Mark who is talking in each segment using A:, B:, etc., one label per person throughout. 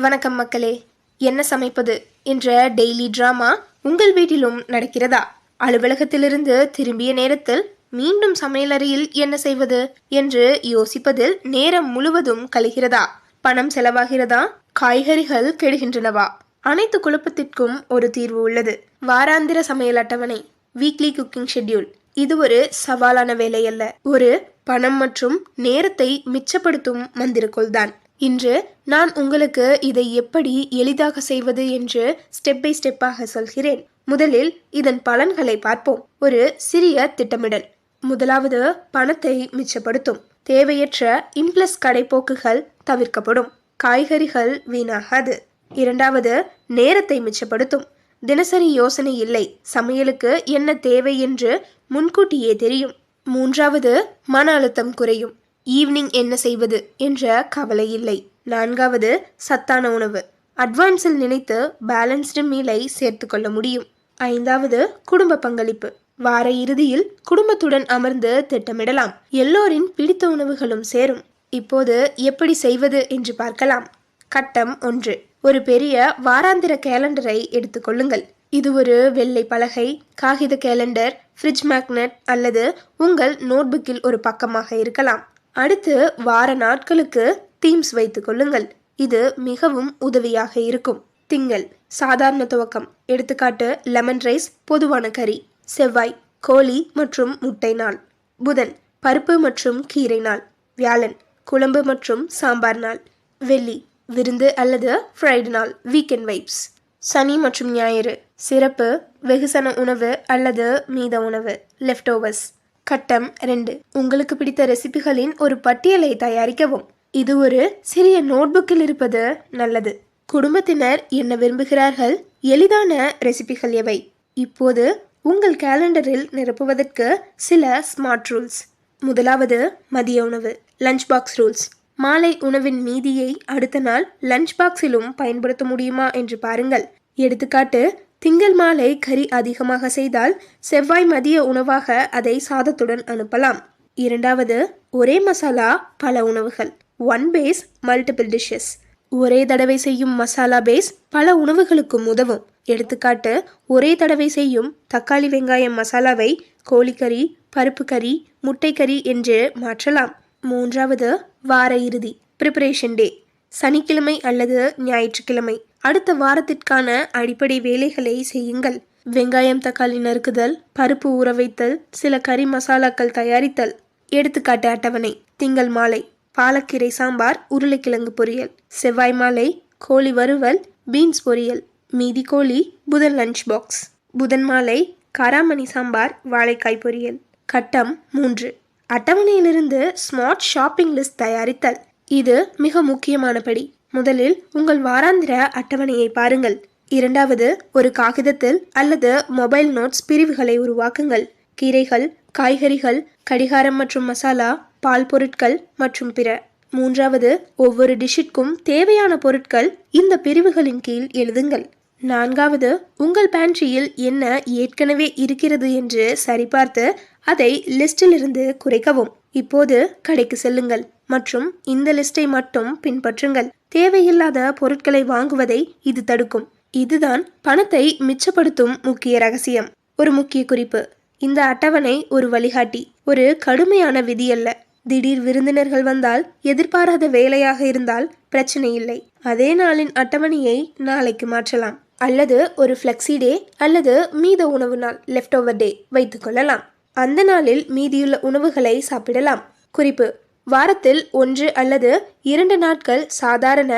A: வணக்கம் மக்களே. என்ன சமைப்பது? என்ற டெய்லி டிராமா உங்கள் வீட்டிலும் நடக்கிறதா? அலுவலகத்திலிருந்து திரும்பிய நேரத்தில் மீண்டும் சமையலறையில் என்ன செய்வது? என்று யோசிப்பதில் நேரம் முழுவதும் கழிகிறதா? பணம் செலவாகிறதா? காய்கறிகள் கெடுகின்றனவா? அனைத்து குழப்பத்திற்கும் ஒரு தீர்வு உள்ளது. வாராந்திர சமையல் அட்டவணை வீக்லி குக்கிங் ஷெட்யூல் இது ஒரு சவாலான வேலை அல்ல. ஒரு பணம் மற்றும் நேரத்தை மிச்சப்படுத்தும் மந்திரக்கோள் தான் இன்று நான் உங்களுக்கு இதை எப்படி எளிதாக செய்வது என்று ஸ்டெப் பை ஸ்டெப்பாக சொல்கிறேன். முதலில் இதன் பலன்களை பார்ப்போம். ஒரு சிறிய திட்டமிடல். முதலாவது பணத்தை மிச்சப்படுத்தும். தேவையற்ற இம்ப்ளஸ் கடைப்போக்குகள் தவிர்க்கப்படும். காய்கறிகள் வீணாகாது. இரண்டாவது நேரத்தை மிச்சப்படுத்தும். தினசரி யோசனை இல்லை. சமையலுக்கு என்ன தேவை என்று முன்கூட்டியே தெரியும். மூன்றாவது மன அழுத்தம் குறையும். ஈவினிங் என்ன செய்வது என்ற கவலை இல்லை. நான்காவது சத்தான உணவு. அட்வான்ஸில் நினைத்து பேலன்ஸ்டு மீலை சேர்த்துக்கொள்ள முடியும். ஐந்தாவது குடும்ப பங்களிப்பு. வார இறுதியில் குடும்பத்துடன் அமர்ந்து திட்டமிடலாம். எல்லோரின் பிடித்த உணவுகளும் சேரும். இப்போது எப்படி செய்வது என்று பார்க்கலாம். கட்டம் ஒன்று. ஒரு பெரிய வாராந்திர கேலண்டரை எடுத்துக்கொள்ளுங்கள் இது ஒரு வெள்ளை பலகை காகித கேலண்டர் ஃப்ரிட்ஜ் மேக்னெட் அல்லது உங்கள் நோட்புக்கில் ஒரு பக்கமாக இருக்கலாம். அடுத்து வார நாட்களுக்கு தீம்ஸ் வைத்துக் கொள்ளுங்கள். இது மிகவும் உதவியாக இருக்கும். திங்கள் சாதாரண துவக்கம். எடுத்துக்காட்டு லெமன் ரைஸ் பொதுவான கறி. செவ்வாய் கோழி மற்றும் முட்டை நாள். புதன் பருப்பு மற்றும் கீரை நாள். வியாழன் குழம்பு மற்றும் சாம்பார் நாள். வெள்ளி விருந்து அல்லது ஃப்ரைடு நாள். வீக்கெண்ட் வைப்ஸ் சனி மற்றும் ஞாயிறு. சிறப்பு வெகுசன உணவு அல்லது மீத உணவு. லெஃப்ட் ஓவர்ஸ் கட்டம் ரெண்டு. உங்களுக்கு பிடித்த ரெசிபிகளின் ஒரு பட்டியலை தயாரிக்கவும். இது ஒரு சிறிய நோட்புக்கில் இருப்பது நல்லது. குடும்பத்தினர் என்ன விரும்புகிறார்கள்? எளிதான ரெசிபிகள் எவை? இப்போது உங்கள் கேலண்டரில் நிரப்புவதற்கு சில ஸ்மார்ட் ரூல்ஸ். முதலாவது மதிய உணவு லஞ்ச் பாக்ஸ் ரூல்ஸ் மாலை உணவின் மீதியை அடுத்த நாள் லஞ்ச் பாக்ஸிலும் பயன்படுத்த முடியுமா என்று பாருங்கள். எடுத்துக்காட்டு திங்கள் மாலை கறி அதிகமாக செய்தால் செவ்வாய் மதிய உணவாக அதை சாதத்துடன் அனுப்பலாம். இரண்டாவது ஒரே மசாலா பல உணவுகள். ஒன் பேஸ் மல்டிபிள் டிஷ்ஷஸ் ஒரே தடவை செய்யும் மசாலா பேஸ் பல உணவுகளுக்கும் உதவும். எடுத்துக்காட்டு ஒரே தடவை செய்யும் தக்காளி வெங்காயம் மசாலாவை கோழிக்கறி பருப்பு கறி முட்டை கறி என்று மாற்றலாம். மூன்றாவது வார இறுதி ப்ரிப்பரேஷன் டே சனிக்கிழமை அல்லது ஞாயிற்றுக்கிழமை. அடுத்த வாரத்திற்கான அடிப்படை வேலைகளை செய்யுங்கள். வெங்காயம் தக்காளி நறுக்குதல் பருப்பு ஊற வைத்தல் சில கறி மசாலாக்கள் தயாரித்தல். எடுத்துக்காட்டு அட்டவணை திங்கள் மாலை பாலக்கீரை சாம்பார் உருளைக்கிழங்கு பொரியல். செவ்வாய் மாலை கோழி வறுவல் பீன்ஸ் பொரியல். மீதி கோழி புதன் லஞ்ச் பாக்ஸ். புதன் மாலை காராமணி சாம்பார் வாழைக்காய் பொரியல். கட்டம் மூன்று. அட்டவணையிலிருந்து ஸ்மார்ட் ஷாப்பிங் லிஸ்ட் தயாரித்தல். இது மிக முக்கியமான படி முதலில் உங்கள் வாராந்திர அட்டவணையை பாருங்கள். இரண்டாவது ஒரு காகிதத்தில் அல்லது மொபைல் நோட்ஸ் பிரிவுகளை உருவாக்குங்கள். கீரைகள் காய்கறிகள் கடிகாரம் மற்றும் மசாலா பால் பொருட்கள் மற்றும் பிற. மூன்றாவது ஒவ்வொரு டிஷ்ஷிற்கும் தேவையான பொருட்கள் இந்த பிரிவுகளின் கீழ் எழுதுங்கள். நான்காவது உங்கள் பேண்ட்ரியில் என்ன ஏற்கனவே இருக்கிறது என்று சரிபார்த்து அதை லிஸ்டிலிருந்து குறைக்கவும். இப்போது கடைக்கு செல்லுங்கள் மற்றும் இந்த லிஸ்டை மட்டும் பின்பற்றுங்கள். தேவையில்லாத பொருட்களை வாங்குவதை இது தடுக்கும். இதுதான் பணத்தை மிச்சப்படுத்தும் முக்கிய ரகசியம். ஒரு முக்கிய குறிப்பு. இந்த அட்டவணை ஒரு வழிகாட்டி. ஒரு கடுமையான விதி அல்ல. திடீர் விருந்தினர்கள் வந்தால் எதிர்பாராத வேலையாக இருந்தால் பிரச்சனை இல்லை. அதே நாளின் அட்டவணையை நாளைக்கு மாற்றலாம். அல்லது ஒரு ஃப்ளெக்ஸி டே அல்லது மீத உணவு நாள் லெஃப்ட் ஓவர் டே வைத்துக்கொள்ளலாம் அந்த நாளில் மீதியுள்ள உணவுகளை சாப்பிடலாம். குறிப்பு வாரத்தில் ஒன்று அல்லது இரண்டு நாட்கள் சாதாரண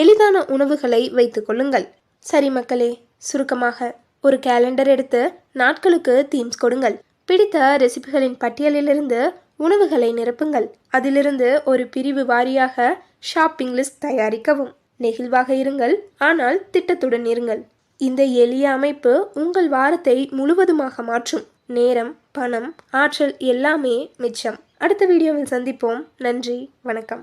A: எளிதான உணவுகளை வைத்துக் கொள்ளுங்கள். சரி மக்களே சுருக்கமாக ஒரு கேலண்டர் எடுத்து நாட்களுக்கு தீம்ஸ் கொடுங்கள். பிடித்த ரெசிபிகளின் பட்டியலிலிருந்து உணவுகளை நிரப்புங்கள். அதிலிருந்து ஒரு பிரிவு வாரியாக ஷாப்பிங் லிஸ்ட் தயாரிக்கவும். நெகிழ்வாக இருங்கள் ஆனால் திட்டத்துடன் இருங்கள். இந்த எளிய அமைப்பு உங்கள் வாரத்தை முழுவதுமாக மாற்றும். நேரம் பணம் ஆற்றல் எல்லாமே மிச்சம். அடுத்த வீடியோவில் சந்திப்போம். நன்றி வணக்கம்.